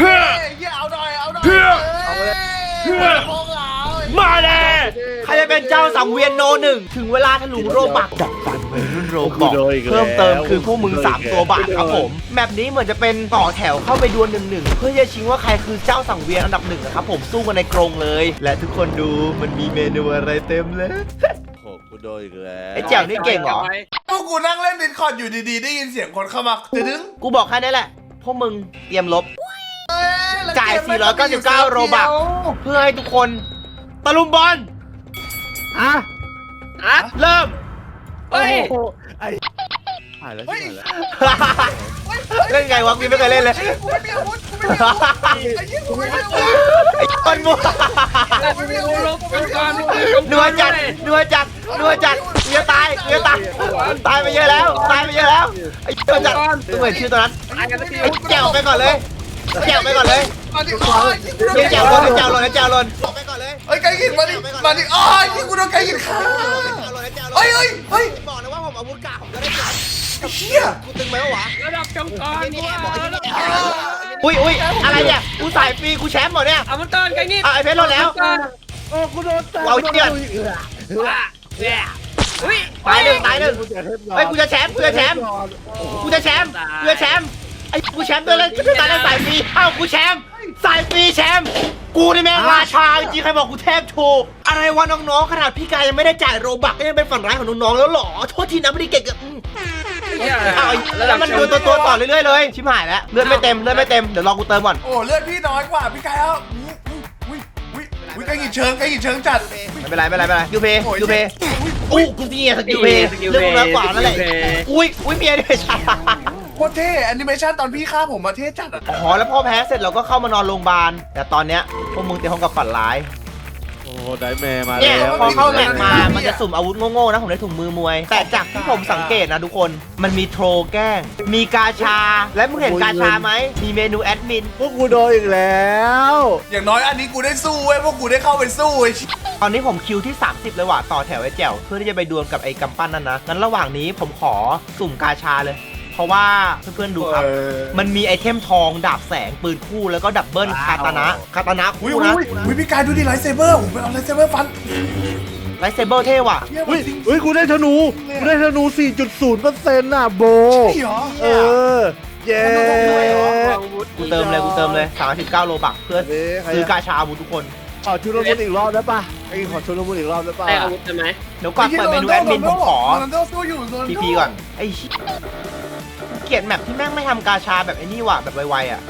เฮ้ยเฮียเอาหน่อยเอาหน่อยเพื่อเอาเลยเพื่อพวกเรามาเลยใครจะเป็นเจ้าสังเวียนโนหนึ่งถึงเวลาถลุงโรบักจับฟันวัยรุ่นโรบอกเพิ่มเติมคือพวกมึง3ตัวบาทครับผมแมปนี้เหมือนจะเป็นต่อแถวเข้าไปดวลหนึ่งหนึ่งเพื่อจะชิงว่าใครคือเจ้าสังเวียนอันดับหนึ่งนะครับผมสู้กันในกรงเลย และทุกคนดูมันมีเมนูอะไรเต็มเลยโอ้โหกูโดนอีกแล้วไอ้แจ๋วนี่เก่งเหรอพวกกูนั่งเล่นดิสคอร์ดอยู่ดีๆ ได้ยินเสียงคนเข้ามาดึงกูบอกแค่นี้แหละพวกมึงเตรียมลบเอ้แล้ว จ่ายเกมมันก็มีอยู่499 โรบัคเพื่อให้ทุกคนตะลุมบอลอะอะเริ่มเฮ้ย โอ้โหไอ้หายแล้วที่ไหนแล้วเล่นไงวะกูยังไม่เคยเล่นเลยกูไม่มีอาวุธกูไม่มีอาวุธไอ้เหี้ยกูไม่มีอาวุธไอ้คนมัวกูไม่มีอาวุธลงไปก่อนนัวจัดนัวจัดนัวจัดเมียตายเมียตายตายไปเยอะแล้ว ตายไปเยอะแล้วไอ้นัวจัดกูเหมือนชื่อตัวนั้นตายกันแล้วพี่ไอ้แจวไปก่อนเลย แจวไปก่อนเลยมาดิอ๋อเรียกแจวลนแจวลนแจวลนไปก่อนเลยเฮ้ยไก่หินมาดิมาดิอ๋อที่กูโดนไก่หินฆ่าเฮ้ยเฮ้ยเฮ้ยบอกนะว่าผมอาวุธกาผมก็ได้ไอ้เหี้ยกูตึงไหมวะระดับจงกรกูว่าระดับอุ้ยอุ้ยอะไรเนี่ยกูสายฟรีกูแชมป์หมดเนี่ยเอามันเตือนกันงี้อะไอ้เพชรรอดแล้วโอ้กูโดนแตะเอาเดือดอุ้ยตายหนึ่งตายหนึ่งกูจะเทปนอนเฮ้ยกูจะแชมป์กูจะแชมป์กูจะแชมป์กูจะแชมป์ ไอ้กูแชมป์ด้วยเลยตายแล้วสายฟรีเอ้ากูแชมป์สายฟรีแชมป์กูนี่แม่งราชาจริงๆใครบอกกูเทพโชว์อะไรวะน้องๆขนาดพี่กายยังไม่ได้จ่ายโรบักก็ยังเป็นฝันร้ายของน้องๆแล้วเหรอโทษทีนะไม่ได้เก่งกับอืมเอาไอ้แล้วมันดูตัวตัวๆต่อเรื่อยๆเลยชิบหายแล้วเลือดไม่เต็มเลือดไม่เต็มเดี๋ยวรอกูเติมก่อนโอ้เลือดพี่น้อยกว่าพี่ไก่เอาอุ้ยอุ้ยอุ้ยไก่หินเชิงไก่หินเชิงจัดไม่เป็นไรไม่เป็นไรไม่เป็นไรยูเพย์โอ้ยยูเพย์อู้กูเมียสกิลเพย์เรื่องมึงน้อยกว่านั่นแหละอุ้ยอุ้ยเมียด้วยใช่โคตรเท่แอนิเมชันตอนพี่ฆ่าผมมาเท่จัดอะอ๋อแล้วพอแพ้เสร็จเราก็เข้ามานอนโรงพยาบาล แต่ตอนเนี้ยพวกมึงเตรียมพร้อมกับฝันร้าย โอ้ได้แม่มาเนี่ยแล้วพอเข้าแมตช์มา มันจะสุ่มอาวุธโง่ๆนะ ผมได้ถุงมือมวย แต่จากที่ผมสังเกตนะทุกคน มันมีโทรแกล้ง มีกาชา และมึงเห็นกาชาไหม มีเมนูแอดมิน พวกกูโดนอีกแล้ว อย่างน้อยอันนี้กูได้สู้เว้ยพวกกูได้เข้าไปสู้ไอ้ชิตอนนี้ผมคิวที่ 30 เลยว่ะ ต่อแถวไอ้แจ๋วเพื่อที่จะไปดวลกับไอ้กำปั้นนั่นนะ งั้นระหว่างนี้ผมขอสุ่มกาชาเลย เพราะว่าเพื่อนๆดูครับมันมีไอเทมทองดาบแสงปืนคู่แล้วก็ดับเบิลคาตานะคาตานะอุ้ยคู่อุ้ยนะอุ้ยพี่กายดูดิไลท์เซเบอร์ผมไปเอาไลท์เซเบอร์ฟันไลท์เซเบอร์เท่ว่ะเฮียเฮ้ยจริง เฮ้ยกูได้ธนูกูได้ธนู 4.0เปอร์เซ็นต์น่ะโบจริงเหรอ เออ เย้กูเติมเลยกูเติมเลย39โลบักเพื่อซื้อกาชาอาวุธทุกคน ขอชุดละมุนอีกรอบได้ปะไอ้ขอชุดละมุนอีกรอบได้ปะได้อาวุธใช่ไหมเดี๋ยวก่อนเปิดเมนูแอดมินผมขอโรนลโดสู้อยู่โรนลโดพีพีก่อนไอ้เหี้ยเก ลียดแมปที่แม่งไม่ทำกาชาแบบไอ้นี่ว่ะแบบไวๆอะ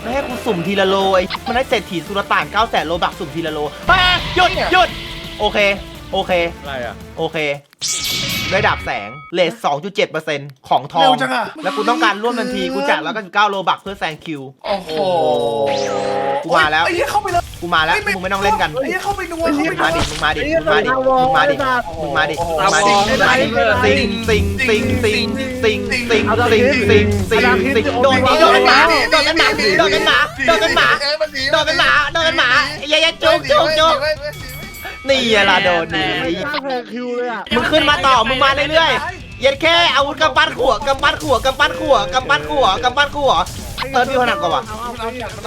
ไม่ให้กูสุ่มทีละโลไอ้มันได้เศรษฐีสุลต่าน9แสนโลบักสุ่มทีละโลเฮ้ยหยุดหยุดโอเค โอเค อะไรอะ โอเค ได้ดาบแสงเลท2.7%ของทอเร็ง วจังอะ แล้วกูต้องการร่วมทันที กูจ่ายแล้วก็9โลบักเพื่อแซงคิว โอ้โหกูมาแล้ว ไอ้เหี้ยเข้าไปเลย กูมาแล้วมึงไม่ต้องเล่นกันไอ้เหี้ยเข้าไปนัวมึเข้างไปมาดิมึงมาดิมึงมาดิมึงมาดิมึงมาดิมึงมาดิมึงมาดิสิงสิงสิงสิงสิงสิงสิงสิงสิงสิงโดนนี้โดนเป็นหมาโดนเป็นหมาโดนเป็นหมาโดนเป็นหมาโดนเป็นหมาโดนเป็นหมาอย่าอย่าจุกจุกจุกนี่อะล่ะโดนนี่หน้าแพงคิวเลยอะมึงขึ้นมาต่อมึงมาเรื่อยๆเย็ดแค่อาวุธกำปั้นขั่วกำปั้นขั่วกำปั้นขั่วกำปั้นขั่วกำปั้นขั่ว เติร์ดพี่ขนาดกว่า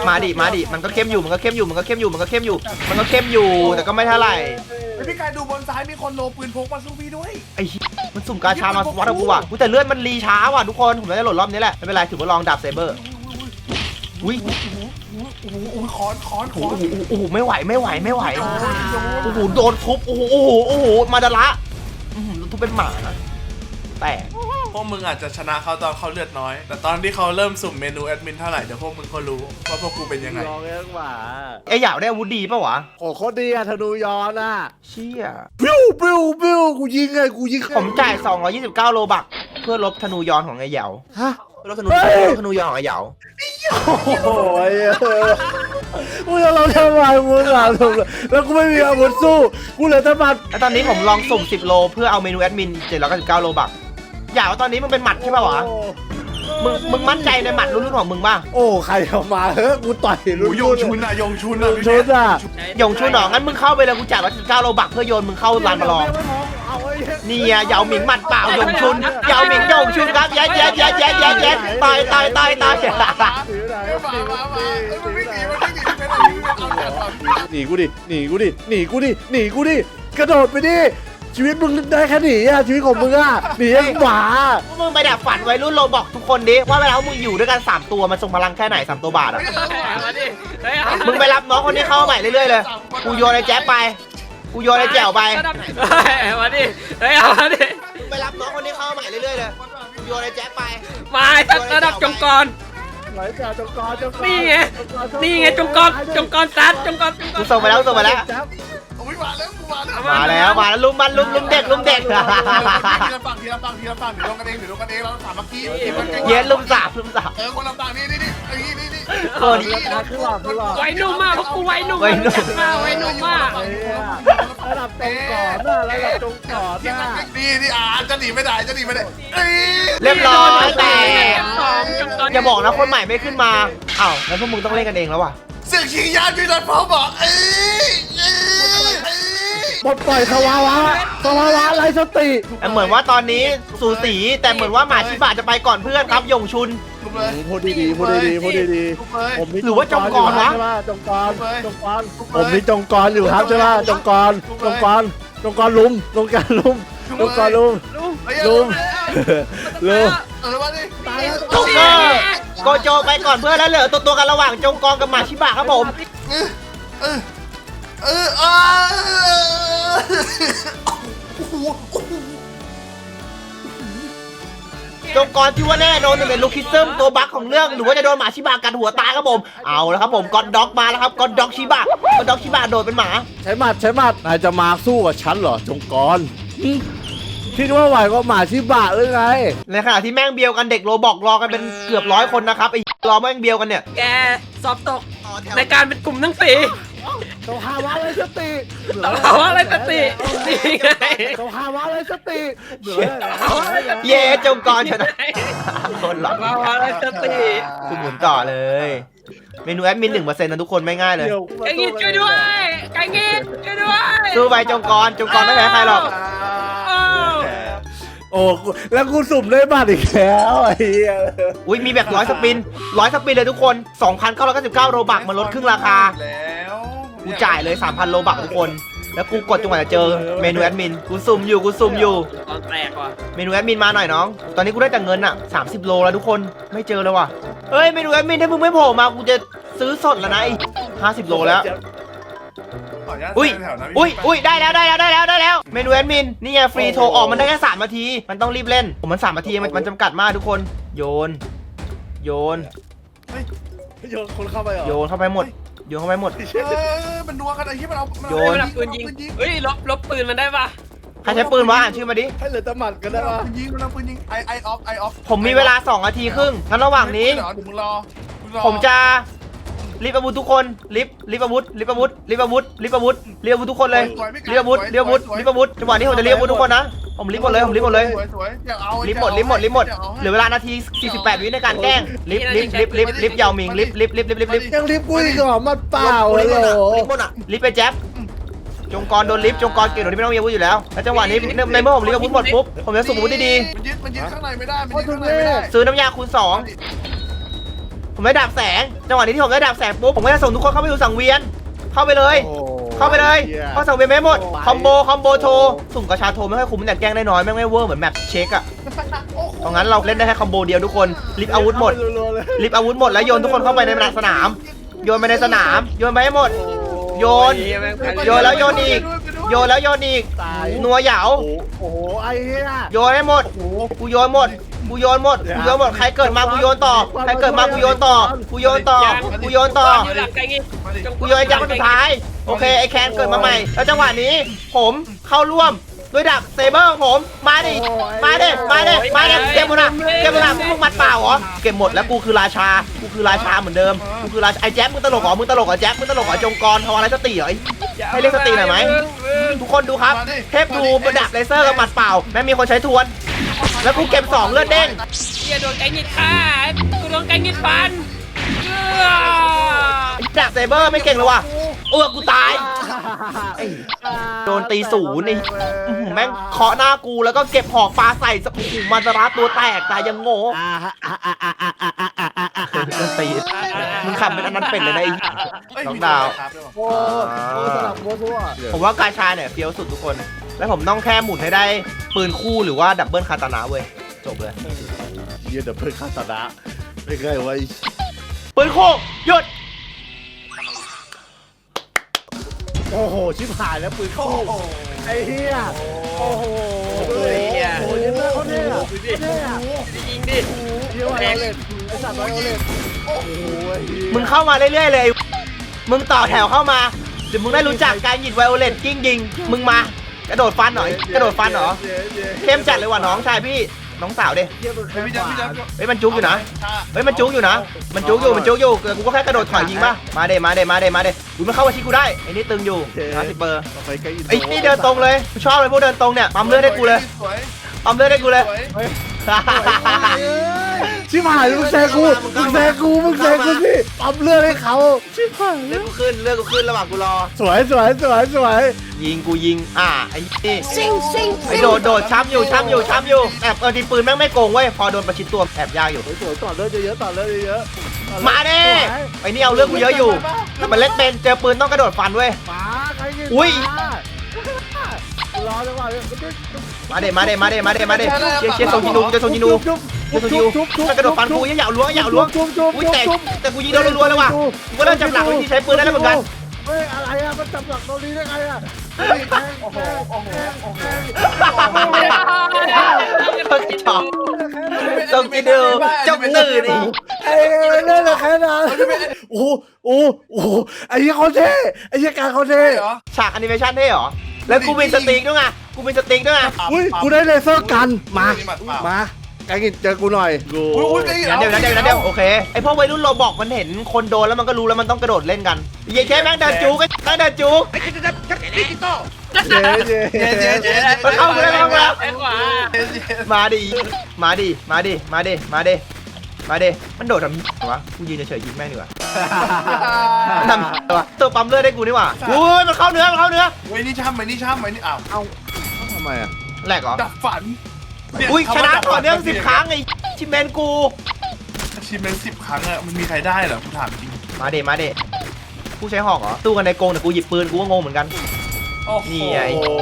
มาดิมาดิมันก็เข้มอยู่มันก็เข้มอยู่มันก็เข้มอยู่มันก็เข้มอยู่ มันก็เข้มอยู่แต่ก็ไม่เท่าไหร่ไอ้พี่กายดูบนซ้ายมีคนโลปืนพกมาสู้พี่ด้วย ไอ้เหี้ยมันสุ่มกาชามาวัดกับกูว่ะกูแต่เลือดมันรีช้าว่ะทุกคนผมจะโหลดรอบนี้แหละไม่เป็นไรถือว่าลองดาบเซเบอร์อุ้ยโอ้โหโอ้โหคอนคอนคโอ้อนโหโอ้โหไม่ไหวไม่ไหวไม่ไหวโอ้โหโดนทุบโอ้โหโอ้โหโอ้โหมาดาระอื้อหือทุบเป็นหมาแต่ พวกมึงอาจจะชนะเขาตอนเขาเลือดน้อย แต่ตอนที่เขาเริ่มสุ่มเมนูแอดมินเท่าไหร่เดี๋ยวพวกมึงก็รู้ว่าพวกกูเป็นยังไงลองเลี้ยงหมาไอ้หยาวได้อาวุธดีป่ะวะโอ้โคตรดีอะธนูย้อนอะเชี่ยปิ้วปิ้วปิ้วกูยิงไงกูยิงผมจ่าย 229 โลบักเพื่อลบธนูย้อนของไอ้เหยาวฮะ เพื่อลบธนูเพื่อลบธนูย้อนของไอ้เหยาวโอ้ยกูจะลองทำไมมึงอะแล้วกูไม่มีอาวุธสู้ กูเหลือแต่หมัดแล้วตอนนี้ผมลองสุ่ม 10 โลเพื่อเอาเมนูแอดมิน799 โลบัก หยาวตอนนี้มึงเป็นหมัดใช่ป่าวะมึงมึงมั่นใจในหมัดรุ่นๆของมึงป่ะโอ้ ใครเอามาเฮ้ยกูต่อยโอ้ยงชุนอะยงชุนอะพี่ชุดอะหยงชูหนองงั้นมึงเข้าไปเลยกูจ่ายร้อยสิบเก้าโลบักเพื่อโยนมึงเข้าลานประลองเอาเอาไอ้เหี้ยนี่ไงเหยาหมิงหมัดเปล่าหยงชุนเหยาหมิงหยงชุนครับแย่แย่แย่แย่แย่แย่ตายตายตายตายถือไหนมามามาเอ้ยมันไม่หนีมันไม่หนีเป็นอะไรเอาแต่ความจริงหนีกูดิหนีกูดิหนีกูดิหนีกูดิกระโดดไปดิ ชีวิตมึงได้แค่หนีอะชีวิตของมึงอะหนียังหมาพวกมึงไปดับฝันวัยรุ่นโรบอกทุกคนดิว่าเวลามึงอยู่ด้วยกันสามตัวมันทรงพลังแค่ไหนสามตัวบาทอะ มาดิเฮ้ยเอามึงไปรับน้องคนนี้เข้ามาใหม่เรื่อยๆเลย กูโยนไอ้แจ๊บไป กูโยนไอ้แจ๋วไปเฮ้ยมาดิเฮ้ยเอามาดิมึงไปรับน้องคนนี้เข้ามาใหม่เรื่อยๆเลย กูโยนไอ้แจ๊บไป มาไอ้สัตว์ระดับจงกร ไหลจากจงกรจงกรนี่ไงนี่ไงจงกรจงกรซัดจงกรจงกกูรส่งไปแล้วส่งไปแล้วจ๊บ โอ้ยมาแล้วกูมาแล้วมาแล้วมาแล้วลุมมันลุมลุมเด็กลุมเด็กทีละฝั่งทีละฝั่งทีละฝั่งเดี๋ยวลงกันเองเดี๋ยวลงกันเองเราสามัคคีเย็นลุมสาบลุมสาบเออคนละฝั่งนี่นี่นี่ไอ้นี่นี่นี่โคตรขึ้นหลอดขึ้นหลอดไว้นุ่มมากเพราะกูไว้นุ่มไว้นุ่มมากไว้นุ่มมากระดับจงกรน่ะระดับจงกรน่ะนี่นี่อ่าจะหนีไม่ได้จะหนีไม่ได้เอ้ยเรียบร้อยแต่สองจงกรอย่าบอกนะคนใหม่ไม่ขึ้นมาอ้าวแล้วพวกมึงต้องเล่นกันเองแล้วว่ะเสียงชิงยานพี่นันพร้อมบอกเอ้ยเอ้ยเอ้ย ปลดปล่อยสวาวะสวาวะไรสติ แต่เหมือนว่าตอนนี้สูสี แต่เหมือนว่าหมาชิบะจะไปก่อนเพื่อนครับหยงชุน ลุกเลยพูดดีๆพูดดีๆพูดดีลุกเลยๆผมนี่หรือว่าจงกรวะ ใช่ไหมจงกรจงกรผมนี่จงกรอยู่ครับใช่ไหมจงกรจงกรจงกรลุมจงกรลุมจงกรลุม ลุงลุงเออมาดิตายแล้วโจ๊กเกอร์โกโจไปก่อนเพื่อนแล้วเหลือตัวตัวๆกันระหว่างจงกองกับหมาชิบะครับผม เออ เออเออเออโอ้โหโอ้โหจงกรที่ว่าแน่โดนเป็นลูคิซึมตัวบั๊กของเรื่องหรือว่าจะโดนหมาชิบะกัดหัวตายครับผมเอาแล้วครับผมกอนด็อกมาแล้วครับกอนด็อกชิบะกอนด็อกชิบะโดดเป็นหมาใช้หมัดใช้หมัดนายจะมาสู้กับฉันเหรอจงกรคิดว่าไหวก็หมาชิบะหรือไงในขณะที่แม่งเบียวกันเด็กโรบอกรอกันเป็นเกือบร้อยคนนะครับไอ้รอแม่งเบียวกันเนี่ย แกสอบตกในการเป็นกลุ่มทั้งสี่ ต้องหาวะไรสติต้องหาว่าอะไรสตินี่ไงต้องหาวะไรสติเหลือเย่จงกรชนะคนหลอกมาว่าอะไรสติคือหมุนต่อเลย เมนูแอดมินหนึ่งเปอร์เซ็นต์นะทุกคนไม่ง่ายเลยไก่งิดช่วยด้วยไก่งิดช่วยด้วยสู้ไปจงกรจงกรไม่แพ้ใครหรอกโอ้โอ้กูแล้วกูสุ่มได้บัตรอีกแล้วไอ้เหี้ยอุ้ยมีแบบร้อยสปินร้อยสปินเลยทุกคน 2,999 โรบักมันลดครึ่งราคาแล้ว กูจ่ายเลย 3,000 โลบักทุกคน แล้วกูกดจนกว่าจะเจอเมนูแอดมิน กูซุ่มอยู่ กูซุ่มอยู่ ตอนแตกว่ะเมนูแอดมินมาหน่อยน้อง ตอนนี้กูได้แต่เงินอะ 30 โลแล้วทุกคน ไม่เจอเลยว่ะ เฮ้ย เมนูแอดมินถ้ามึงไม่โผล่มา กูจะซื้อสดแล้วนะไอ้50 โลแล้วขออนุญาตอุ้ย แถวนะพี่อุ้ยอุ้ยได้แล้วได้แล้วได้แล้วได้แล้ว เมนูแอดมิน นี่ไงฟรีโทรออกมันได้แค่3นาที มันต้องรีบเล่น ผมมัน3นาทีมันมันจำกัดมากทุกคน โยน โยน โยนคนเข้าไปเหรอโยนเข้าไปหมด โยนเข้าไปหมด เออมันนัวกันไอ้ที่มันเอามัโยเฮ้ยมันเอาปืนยิงเฮ้ยลบลบปืนมันได้ปะใครใช้ปืนวะอ่านชื่อมาดิ ให้เหลือแต่หมัดกันได้มันเอาปะปืนยิงมันเอาปืนยิงไอไอออฟไอออฟผมมีเวลา2นาทีครึ่งงั้นระหว่างนี้ เดี๋ยวมึงรอมึงรอผมจะ รีบอาวุธทุกคนรีบรีบอาวุธรีบอาวุธรีบอาวุธรีบอาวุธรีบอาวุธทุกคนเลยรีบอาวุธรีบอาวุธรีบอาวุธจังหวะนี้ผมจะรีบอาวุธทุกคนนะผมรีบหมดเลยผมรีบหมดเลยสวยสวยอยากเอารีบหมดรีบหมดรีบหมดเหลือเวลานาที 48 วิในการแกล้งรีบรีบรีบรีบรีบยาวหมิงรีบรีบรีบรีบรีบรีบยังรีบกูอีกเหรอหมัดเปล่ารีบเหรอรีบหมดอะรีบไปแจ๊บจงกรโดนลิฟต์จงกรเก่งโดยที่ไม่ต้องมีอาวุธอยู่แล้วแล้วจังหวะนี้ในในเมื่อผมรีบอาวุธหมดปุ๊บผมจะสุ่มอาวุธดีมันยึดมันยึดข้างในไม่ได้มันยึดข้างในไม่ได้ๆซื้อน้ำยาคูณสอง ผมได้ดาบแสง จังหวะนี้ที่ผมได้ดาบแสงปุ๊บ ผมก็จะส่งทุกคนเข้าไปดูสังเวียน เข้าไปเลยโอ้เข้าไปเลยหี้เข้าสังเวียนไม่หมดโอ้คอมโบ คอมโบโทรสุ่มกระชาโทรไม่ค่อยคุ้มแต่แกล้งได้น้อยแม่งไม่เวอร์เหมือนแมปเช็คอะโอ้โหเพราะงั้นเราเล่นได้แค่คอมโบเดียวทุกคน ลิฟอาวุธหมดรัวๆเลยลิฟอาวุธหมดแล้วโยนทุกคนเข้าไปในสนาม โยนไปในสนาม โยนไปให้หมด โยน โยนแล้วโยนอีก โยนแล้วโยนอีกตายนัวเหยาโอ้โหโอ้โห ไอ้เหี้ยโยนให้หมดกูโยนหมด กูโยนหมดกูโยนหมดใครเกิดมากูโยนต่อใครเกิดมากูโยนต่อกูโยนต่อกูโยนต่ออยู่หลักไก่งิดมาดิกูโยนไอ้จักรคนสุดท้ายโอเคไอ้แคนเกิดมาใหม่ แล้วจังหวะนี้ผมเข้าร่วมด้วยดาบเซเบอร์ของผมมาดิมาดิมาดิมาดิเก็บหมดอะเก็บหมดอะพวกมัดเปล่าเหรอเก็บหมดแล้วกูคือราชากูคือราชาเหมือนเดิมกูคือราชาไอ้แจ๊บมึงตลกเหรอมึงตลกเหรอแจ๊บมึงตลกเหรอจงกรทวารไรสติเหรอไอ้ให้เรียกสติหน่อยไหมทุกคนดูครับ เทพดูประดับเลเซอร์กับหมัดเปล่าแม่งมีคนใช้ทวน แล้วกูเก็บสองเลือดเด้งเฮียโดนไก่หงิดฆ่ากูโดนไก่หงิดฟันเอื้อดาบเซเบอร์ไม่เก่งเลยว่ะเออกูตาย โดนตีศูนย์นี่แม่งเคาะหน้ากูแล้วก็เก็บหอกปลาใส่สปูมาสราตัวแตกตายยังโง่โดนตีมึงขำเป็นอันนั้นเป็นเลยไอ้น้องดาว โอ้สลับโมซัวผมว่ากาชาเนี่ยเฟี้ยวสุดทุกคน แล้วผมต้องแค่หมุนให้ได้ปืนคู่หรือว่าดับเบิลคาตานะเว้ย จบเลย เยี่ยเดี๋ยวเพื่อนข้าตนะไม่เคยไว้ปืนคู่หยุด โอ้โห ชิบหายแล้วปืนเข้าไอ้เหี้ยโอ้โหโอ้ยเหี้ย โอ้ยเล่นเขาเนี่ยดูดิเนี่ยยิงดิเยี่ยมไอโอเลนไอ้สัตว์ไอโอเลนโอ้โหไอ้เหี้ยมึงเข้ามาเรื่อยๆเลยมึงต่อแถวเข้ามา เดี๋ยวมึงได้รู้จักการหยิบไวโอเลตกิ้งยิง มึงมา กระโดดฟันหน่อยกระโดดฟันเหรอเข้มจัดเลยว่ะน้องชายพี่น้องสาวดิเยี่ยมมึงเฮ้ยพี่แจ๊คพี่แจ๊คเฮ้ยมันจุกอยู่นะถ้าเฮ้ยมันจุกอยู่นะ มันจุกอยู่มันจุกอยู่แต่กูก็แค่กระโดดถอยยิงป่ะมาเดมาเดมาเดมาเดดูมันเข้ามาชิกูได้ไอ้นี่ตึงอยู่50เบอร์ต่อไปใกล้อินโดไอ้นี่เดินตรงเลยกูชอบเลยพวกเดินตรงเนี่ยปั๊มเลือดให้กูเลยสวยปั๊มเลือดให้กูเลยสวยเฮ้ย ชิบหายมึงแซงกูมึงแซงกูมึงแซงกูสิปั๊มเลือดให้เขาชิบหายเลือดกูขึ้นเลือดกูขึ้นระหว่างกูรอ สวยสวยสวยสวยยิงกูยิง อ่าไอ้นี่ไอ้โดดโดดช้ำอยู่ช้ำอยู่ช้ำอยู่แอบเออดีปืนแม่งไม่โกงเว้ยพอโดนประชิดตัวแอบยากอยู่ สวยสวยต่อเลือดเยอะๆต่อเลือดเยอะๆมาเด้ไอ้นี่เอาเรื่องกูเยอะอยู่มันเล่นเป็นเจอปืนต้องกระโดดฟันเว้ยมาใครยิงอุ้ยรอจังหวะเลย มาเด้มาเด้มาเด้มาเด้มาเด้เชียร์เชียร์โซจินูเชียร์โซจินูเชียร์โซจินูมันกระโดดฟันกูยังอยากล้วงอยากล้วงจุ๊บจุ๊บอุ้ยแต่แต่กูยิงโดนรัวๆเลยว่ะกูก็เริ่มจับหลักวิธีใช้ปืนได้แล้วเหมือนกันเฮ้ยอะไรอะมันจับหลักตรงนี้ได้ไงอะโอ้โหโอ้โหโอ้โหเพิ่งชอบโซจินูเจ้าตื่นอีกไอ้เล่นอะแค่นั้นโอ้โหโอ้โหไอ้ยี่เขาเท่ไอ้ยี่การเขาเท่เหรอฉากแอนิเมชันเท่เหรอ แล้วกูมีสติ๊กด้วยไงกูมีสติ๊กด้วยไงอุ้ยกูได้เลเซอร์กันมาหมัดเปล่ามาไก่กินเจอกูหน่อยกูอุ้ยอุ้ยไอ้นั่นเดียวนั่นเดียวนั่นเดียวโอเคไอพวกวัยรุ่นโรบอกมันเห็นคนโดนแล้วมันก็รู้แล้วมันต้องกระโดดเล่นกันเย้แค่แม่งเดินจูก็แม่งเดินจูเย้เย้เย้เย้เย้มันเข้ากูแล้วเข้ากูแล้วแอนขวาเย้เย้มาดิมาดิมาดิมาดิมาดิ มาดิมันโดดทำวะกูยืนเฉยๆยิงแม่งดีกว่ามันทำตัวตัวปั๊มเลือดให้กูนี่หว่าอุ้ยมันเข้าเนื้อมันเข้าเนื้อไอ้นี่ช้ำไอ้นี่ช้ำไอ้นี่อ้าวเอาทำไมอะแหลกเหรอดับฝันเอุ้ยชนะคำว่าดับต่อฝัเนื่องสิบครั้งไอ้ชิมเมนกูชิมเป็นสิบครั้งอะมันมีใครได้เหรอกูถามจริงมาเดมาเดกูใช้หอกเหรอตู้กันในกรงแต่กูหยิบปืนกูก็งงเหมือนกันโอ้โหนี่ไงกู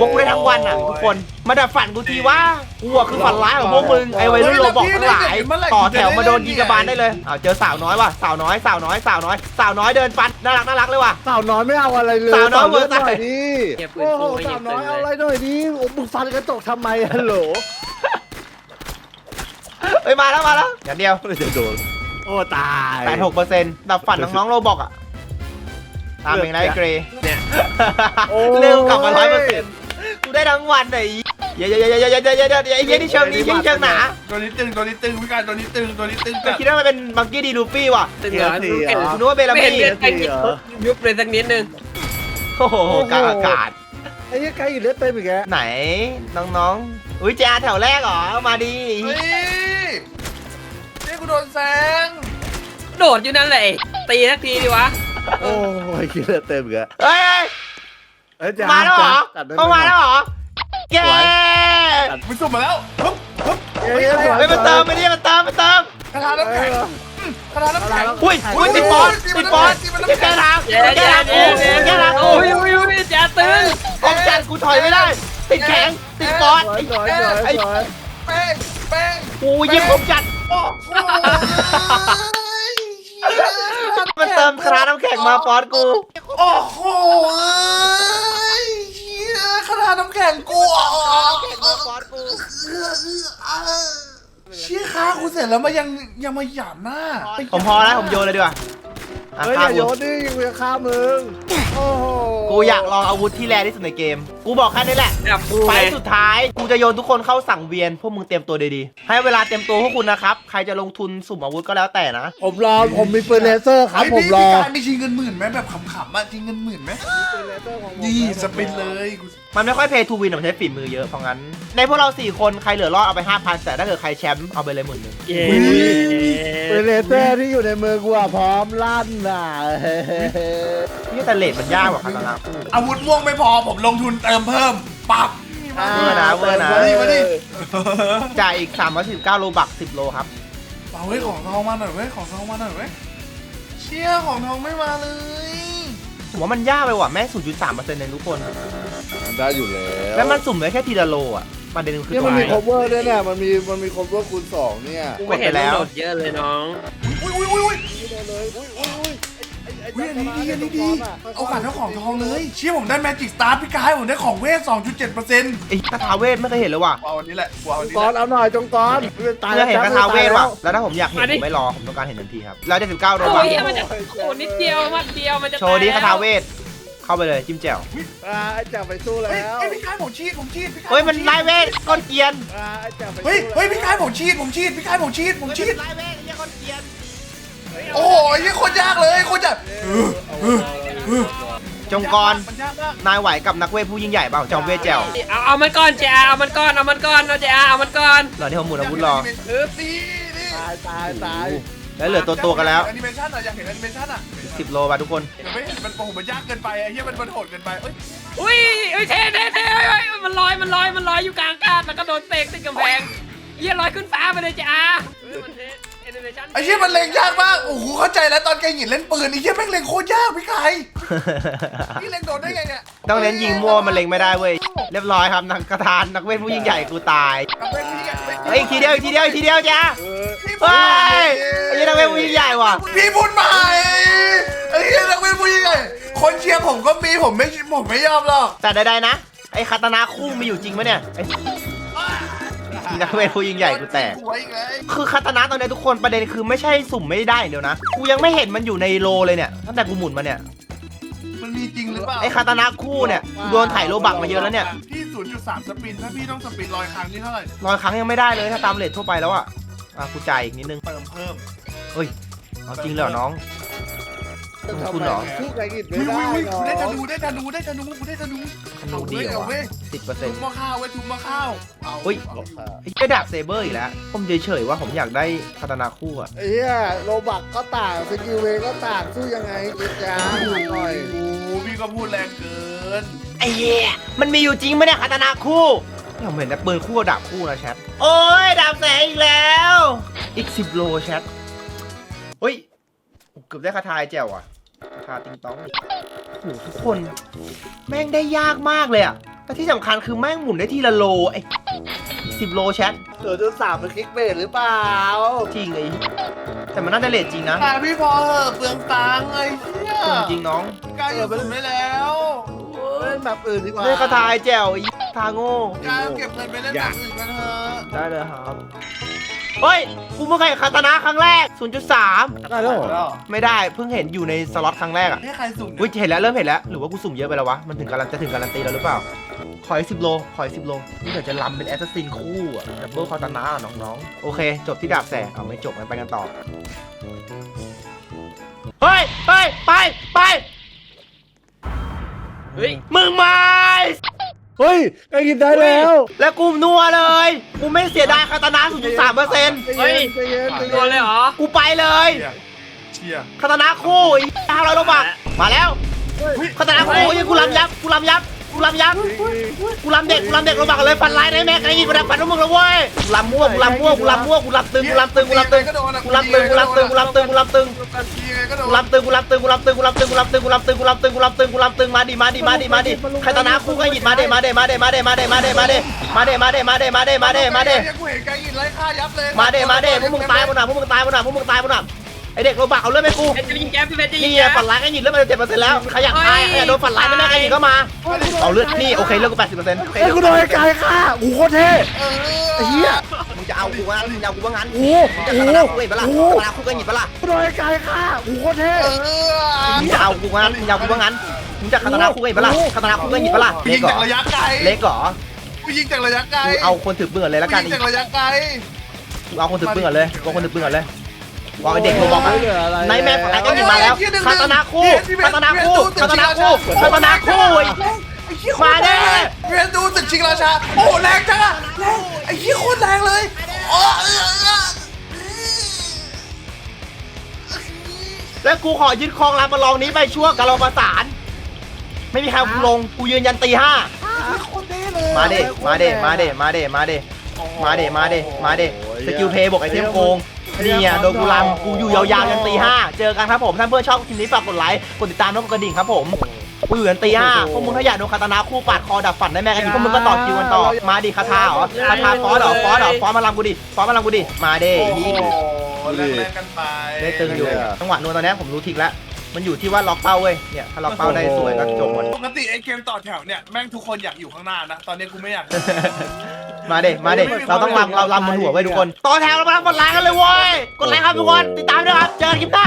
ว่ากูได้ทั้งวันอะทุกคนมาดับฝันกูทีว่ากูอะคือฝันร้ายของพวกมึงไอ้วัยรุ่นโรบอกทั้งหลายต่อแถวมาโดนยิงกระบาลได้เลยอ้าวเจอสาวน้อยว่ะสาวน้อยสาวน้อยสาวน้อยสาวน้อยเดินฟันน่ารักน่ารักเลยว่ะ สาวน้อยไม่เอาอะไรเลยสาวน้อยเลือดเวอร์หน่อยใส่ดิเก็บปืนโอ้โหกูไม่ยิสาวงน้ตึองยเลเอาอะไรยหน่อยดิโอ้มึงฟันกระจกทำไมฮัลโหลเอ้ยมาแล้วมาแล้วอย่างเดียวไม่จะโดนโอ้ตายแปดหกเปอร์เซ็นต์ดับฝันน้องๆโรบอกอะตามเองนะไอ้เกรย์เนี่ย โอ้เร็วกลับมาร้อยเปอร์เซ็นต์กู ได้ทั้งวันไอ้เย้เย้เย้เย้เย้เย้เย้เย้ไอ้เย้ที่เชิงนี้ที่เชิงหนาตัวนี้ตึงตัวนี้ตึงพี่การตัวนี้ตึงตัวนี้ตึงก็จัดคิดว่ามันเป็นบังกี้ดีลูฟี่ว่ะตึงเหรอลูกเห็นกูนึกว่าเบลลาไม่เห็นมี่เลือดไปกินยุบเลยสักนิดนึงโอ้โหกลางอากาศไอ้ยี่ไก่อีกเลือดเต็มอีกแกไหนน้องๆอุ้ยเจ้าแถวแรกเหรอมาดีเฮ้ยนี่กูโดนแซงโดดอยู่นั่นแหละตีสักทีดิวะโอ้ยเลือดเต็มอีกแกเฮ้ย เอ้ยจ้มาแล้วเหรอจัดได้ไหเข้ามาแล้วเหรอแกมึงสุ่มมาแล้วฮึบฮึบเอ้ยสวยเฮ้ยมันเติมไม่ได้มันเติมมันเติมคาถาน้ำแข็งคาถาน้ำแข็งอุ้ยอุ้ยติดบอลติดบอลติดแกทางเย้แกเย้ทางเย้กูเย้แกทางกูโอ้ยโอ้ยโอ้ยแจ๊ตึงออกจันกูถอยไม่ได้ ติดแข็งติดบอลสวยสวยสวยสวยแป้งแป้งกูยิงผมจัดโอ้โหมันเติมคาราน้ำแข็งมาฟอสกู โอ้โหเหี้ยคาถาน้ำแข็งกูอะมาฟอสกูเชี่ยค้ากูเสร็จแล้วมายังยังมาหยามหน้าผมพอแล้วผมโยนเลยดีกว่าอะเฮ้ยอฆ่าย่ากูโยนดิกูจะฆ่ามึง โอ้โหกูอยากลองอาวุธที่แรงที่สุดในเกม กูบอกแค่นี้แหละ แบบกูไฟไงล์สุดท้ายกูจะโยนทุกคนเข้าสั่งเวียน พวกมึงเตรียมตัวดีๆ ให้เวลาเตรียมตัวพวกคุณนะครับ ใครจะลงทุนสุ่มอาวุธก็แล้วแต่นะ ผมรอ ผมมีปืนเลเซอร์ครับเฮ้ยผมพี่รอ พี่การมีชิงเงินหมื่นไหมแบบขำๆอะชิงเงินหมื่นไหมนี่สปินเลยกู มันไม่ค่อยเพย์ทูวินมันใช้ฝีมือเยอะเพราะงั้น ในพวกเรา 4 คนใครเหลือรอดเอาไป 5,000 แต่ถ้าเกิดใครแชมป์เอาไปเลยหมื่นหนึ่งเย้ปืนเลเซอร์ที่อยู่ในมือกูอะพร้อมลั่นน่ะนี่แต่เลทมันยากกว่าคาตานาคู่อาวุธม่วงไม่พอผมลงทุนเติมเพิ่มปับเวอร์นะเวอร์นะมาดิมาดิจ่ายอีก319โลบัก10 โลครับเอาเว้ยของทองมาหน่อยเว้ยของทองมาหน่อยเว้ยเชี่ยของทองไม่มาเลย ผมว่ามันยากไปว่ะแม่ง0.3%เลยทุกคนมันได้อยู่แล้วแล้วมันสุ่มได้แค่ทีละโลอะประเด็นคือเนี่ยตัวมันมีไหน cover ด้วยเนี่ยมันมีมันมี cover คูณสองเนี่ยกูไม่เห็นกดไปแล้วโหลดเยอะเลยน้อง อุ้ยอุ้ยอุ้ยอุ้ยนี่เลยอุ้ยอุ้ยอุ้ย ไอ้ไอ้อุ้ยอันนี้ดีอันนี้ดีไอ้เอาขาดเท่าของทองเลยเชี่ยผมได้แมจิกสตาร์พี่กายผมได้ของเวท2.7เปอร์เซ็นต์ไอ้คาถาเวทไม่เคยเห็นเลยว่ะเอาอันนี้แหละกูเอาอันนี้กแหอนละเอาหน่อยจงกอนตายเพื่อเห็นคาถาเวทว่ะแล้แล้วถ้าผมอยากเห็นมาดิผมไม่รอผมต้องการเห็นทันทีครับเราจะ19โลโอ้บักยมันจะโอ้นิดเดียวมัดเดียวมันจะโชว์ดิตยคาถาเวทเข้าไปเลยจิ้มแจ่วอ่าไอ้แจ๋วไปสู้เฮ้ยแล้วเฮ้ยพี่กายผมชีดผมชีดพี่กายเฮ้ยมันไล่เวทก้อนเกรียนอ่าไอ้แจ๋วไปสู้เฮ้ยเฮ้ยแล้วพี่กายผมชีดผมชีดพี่กายผมชีดผมชีดไล่เวทไอ้เหี้ยก้อนเกรียน โอ้โหยี่โคตรยากเลยโคตรยากจงกรมันยากมากนายไหวกับนักเวทผู้ยิ่งใหญ่เปล่าจอมเวทแจ่วเอาเอามันก่อนเจ้าเอามันก่อนเอามันก่อนเอาเจ้าเอามันก่อนเหรอที่ผมหมุนอาวุธรอเออตีนี่ตายตายตายแล้วเหลือตัวตัวๆกันแล้วแอนิเมชั่นอะอยากเห็นแอนิเมชั่นอะ10โลป่ะทุกคนเดี๋ยวไม่เห็นมันโอ้โหมันยากเกินไปไอ้เหี้ยมันมันโหดเกินไปเอ้ยอุ้ยอุ้ยเท่เท่เท่เฮ้ยมันลอยมันลอยมันลอยอยู่กลางอากาศแล้วก็โดนเตะติดกำแพงเยี่ยลอยขึ้นฟ้าไปเลยจ้า เฮ้ยมันเท่แอนิเมชั่นไอ้เหี้ยมันเล็งยากมาก โอ้โห เข้าใจแล้วตอนแกหยินเล่นปืนไอ้เหี้ยแม่งเล็งโคตรยากพี่กายพี่เล็งโดนได้ไงเนี่ยต้องเน้นยิงมั่วมันเล็งไม่ได้เว้ย เรียบร้อยครับนักกระทานนักเวทผู้ยิ่งใหญ่กูตายกับเวทีอะเฮ้ยอีกทีเดียวอีกทีเดียวอีกทีเดียวจ้าเออพี่พูเฮ้ดยไอ้เหี้ยนักเวทผู้ยิ่งใหญ่ว่ะ พี่พูดใหม่ไอ้เหี้ยนักเวทผู้ยิ่งใหญ่ คนเชียร์ผมก็มีผมไม่ผมไม่ยอมหรอก แต่ใดๆนะ ไอ้คาตานาคู่มีอยู่จริงปะเนี่ยไอ้ นักเวทผู้ยิ่งใหญ่กูแตกหัวอีกเลย คือคาตานาตอนนี้ทุกคนประเด็นคือไม่ใช่สุ่มไม่ได้เดี๋ยวนะ กูยังไม่เห็นมันอยู่ในโลเลยเนี่ยตั้งแต่กูหมุนมาเนี่ยมันมีจริงหรือเปล่าไอ้คาตานาคู่เนี่ยกูโดนถ่ายโลบักมาเยอะแล้วเนี่ยพี่ 0.3 สปิน ถ้าพี่ต้องสปินร้อยครั้งนี่เท่าไหร่ ร้อยครั้งยังไม่ได้เลยถ้าตามเลททั่วไปแล้วอะอะกูจ่ายอีกนิดนึงเติมเพิ่มเฮ้ยเอาจริงเลยเหรอน้อง ทำคุณไมเหรอสู้ไก่กิดไม่อุ้ยได้อุ้ยหรอุ้อยได้ธนูได้ธนูได้ธนูกูได้ธนูธนูดีเหรอเอาวะเว้ยสิบเปอร์เซ็นทุต์บหม้อข้าวไว้ทุบหม้อข้าวเอาเฮ้ยเอาไอ้เจ้าดาบเซเบอร์อีกแล้ว ผมเฉยๆว่าผมอยากได้คาตานาคู่อะไอ้เหี้ยโลบักก็ต่างสกิลเวก็ต่างสู้ยังไงเจ๊จ้าหน่อยโอ้โหพี่ก็พูดแรงเกินไอ้เหี้ยมันมีอยู่จริงไหมเนี่ยคาตานาคู่เนี่ยผมเห็นแต่ปืนคู่กับดาบคู่นะแชท โอ้ยดาบแสงอีกแล้ว อีกสิบโลแชท เฮ้ย เกือบได้คาทายแจ๋วอะคาทาติงต้องโอ้โหทุกคน แม่งได้ยากมากเลยอะแต่ที่สำคัญคือแม่งหมุนได้ทีละโลไอ้สิบโลแชทเกิดจนสามเป็นคลิกเบสหรือเปล่า จริงไอ้แต่มันน่าจะเลทจริงนะ แต่พี่พอเหอะเปลืองตังค์ไอ้เหี้ยจริงๆน้องกายอยู่สุดไม่แล้ว เล่นแบบอื่นดีกว่าเล่นคาทายแจ๋วไอ้ทาโง่กายเก็บเงินไปเล่นแบบอื่นกันเถอะได้เลยครับเฮ้ยกูเพิ่งเคยเห็นคาตานะครั้งแรก 0.3 ได้แล้วเหรอไม่ได้เพิ่งเห็นอยู่ในสล็อตครั้งแรกอะให้ใครสุ่มอุ้ยเนี่ยเห็นแล้วเริ่มเห็นแล้ว หรือว่ากูสุ่มเยอะไปแล้ววะ มันถึงการันจะถึงการันตีแล้วหรือเปล่า ขออีกสิบโล ขออีกสิบโล นี่เดี๋ยวจะลำเป็นแอสซัสซินคู่อะดับเบิลคาตานะอะน้องๆ โอเค จบที่ดาบแสงเอาไม่จบงั้นไปกันต่อ เฮ้ย เฮ้ย ไป ไป เฮ้ยมึงมาเฮ้ยไก่กินได้แล้ว แล้วกูนัวเลย กูไม่เสียดายคาตานะ0.3เปอร์เซ็นต์ใจเย็นใจเย็นใจโดเย็นนเลยเหรอ กูไปเลยเชียร์เชียร์คาตานะคู่อีห้าร้อยโลบักมาแล้วคาตานะคู่ยังกูลำยับกูลำยับ กูลำยับกูลำเด็กกูลำเด็กโลบักเลยฟันลายได้แม็กไอ้ยี่กูดับฟันพวกมึงแล้วเว้ยกูลำมั่วกูลำมั่วกูลำมั่วกูลำตึงกูลำตึงกูลำตึงกูลำตึงกูลำตึงกูลำตึงกูลำตึงยังไงก็โดกูนลำตึงกูลำตึงกูลำตึงกูลำตึงกูลำตึงกูลำตึงกูลำตึงกูลำตึงกูลำตึงมาดิมาดิมาดิมาดิคาตานะคู่ก็หยิบมาเดมาเดมาเดมาเดมาเดมาเดมาเดมาเดมาเดมาเดมาเดมาเดมาเดกูเห็นไก่ยินไล่ฆ่ายับเลยมาเดมาเดพวกมึงตายหมดน่ะพวกมึงตายหมดน่ะพวกมึงตายหมดน่ะ ไอเด็กโลบักเอาเลือดไปกูเพชรจะยิงแก๊ปพี่เพชรจะยินี่งไงแก๊ป ฝันร้ายก็หยิบเลือดมาเจ็ดเปอร์เซ็นต์แล้วใครอยากตายใครอยากโดนฝันร้ายไม่ได้ก็หยิบก็มาเอาเลือดนี่โอเคเลือดกูแปดสิบเปอร์เซ็นต์ไอ้ยกูโดนไอ้ไก่ฆ่าโอ้โหโคตรเท่เออไอ้เหี้ยมึงจะเอากูว่างั้นมึงจะเอากูว่างั้นโอ้โหมึงจะโอ้คาโหตานาคู่เห็นปะล่ะโอ้โหคาตานาคู่ก็หยิบปะล่ะกูโดนไอ้ไก่ฆ่าโอ้โหโคตรเท่เออมึงจะเอากูว่างั้นมึงจะเอากูว่างั้นมึงจะคาตานาคู่เห็นปะล่ะคาตานาคู่ก็หยิบปะล่ะกูเล็ยิกงเหรจากอระยะไกลเล็กเหรอกูยิงจากระยะไกลกูเอาคนถือปืนก่อนเลยละกันกูอียิงจากระยะไกล กูเอาคนถือปืนก่อนเลยกูเอาคนถือปืนก่อนเลย บอกเด็กโรบอกนะในแม่ของไอ้ก็หยิบมาแล้วคาตนาคู่คาตนาคู่คาตนาคู่คาตนาคู่ไอ้เหี้ยมาแน่เวียนดูตึกชิงราชา โอ้แรงจังอะแรงไอ้เหี้โคตรแรงเลยแล้วกูขอยึดครองลานประลองนี้ไปชั่วกะลองประสาน ไม่มีใครกูลงกูยืนยันตีห้ามาเด้มาเด้มาเด้มาเด้มาเด้มาเด้มาเด้สกิลเพย์บอกไอเทมโกง นี่อะโดนกูรำกูอยู่ยาวๆยันตีห้าเจอกันครับผมท่านเพื่อนชอบคลิปนี้ฝากกดไลค์กดติดตามแล้วกดกระดิ่งครับผมกูอยู่ยันตีห้าพวกมึงถ้าอยากโดนคาตานาคู่ปาดคอดับฝันได้แม่กันดีพวกมึงก็ต่อคิวกันต่อมาดิคาถาเหรอคาถาฟอสเหรอฟอสเหรอฟอสมาลำกูดิฟอสมาลำกูดิมาเด้โอ้โหนี่แรงๆกันไปได้ตึงอยู่จังหวะนัวตอนนี้ผมรู้ทริกแล้วมันอยู่ที่ว่าล็อกเป้าเว้ย เนี่ย ถ้าล็อกเป้าได้สวยก็จบหมด ปกติไอ้เกมต่อแถวเนี่ย แม่งทุกคนอยากอยู่ข้างหน้านะ ตอนนี้กูไม่อยาก มาเด็มาเด็เราต้องรำเราลำบนหัวไว้ทุกคน ต่อแถวเรามาลำบนไลน์กันเลยเว้ย กดไลค์ครับทุกคน ติดตามด้วยครับ เจอกันคลิปหน้า